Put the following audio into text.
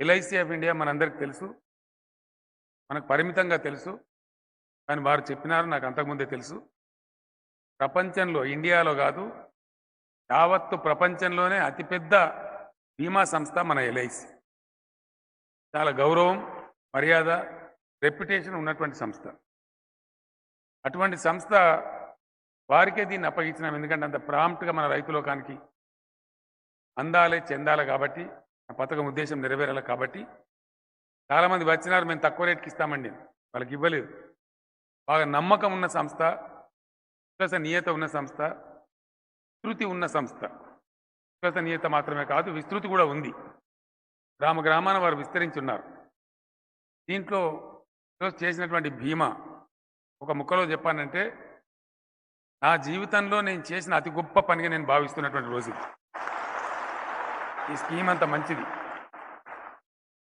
LIC of India మనందరికి తెలుసు. మనకు పరిమితంగా తెలుసు. కానీ వారు చెప్పినారు నాకు అంతకుముందే తెలుసు. ప్రపంచంలో ఇండియాలో కాదు యావత్తు ప్రపంచంలోనే అతిపెద్ద బీమా సంస్థ మన ఎల్ఐసి. చాలా గౌరవం మర్యాద రెప్యుటేషన్ ఉన్నటువంటి సంస్థ. అటువంటి సంస్థ వారికే దీన్ని అప్పగించినాం. ఎందుకంటే అంత ప్రాంప్ట్గా మన రైతులోకానికి అందాలే చెందాలి కాబట్టి ఆ పథకం ఉద్దేశం నెరవేరాలి కాబట్టి చాలామంది వచ్చినారు మేము తక్కువ రేట్కి ఇస్తామండి. వాళ్ళకి ఇవ్వలేదు. బాగా నమ్మకం ఉన్న సంస్థ విశ్వసనీయత ఉన్న సంస్థ విస్తృతి ఉన్న సంస్థ. విశ్వసనీయత మాత్రమే కాదు విస్తృతి కూడా ఉంది. గ్రామ గ్రామాన వారు విస్తరించున్నారు. దీంట్లో ఈరోజు చేసినటువంటి భీమా ఒక ముక్కలో చెప్పానంటే నా జీవితంలో నేను చేసిన అతి గొప్ప పనిగా నేను భావిస్తున్నటువంటి రోజు ఈ స్కీమ్ అంత మంచిది.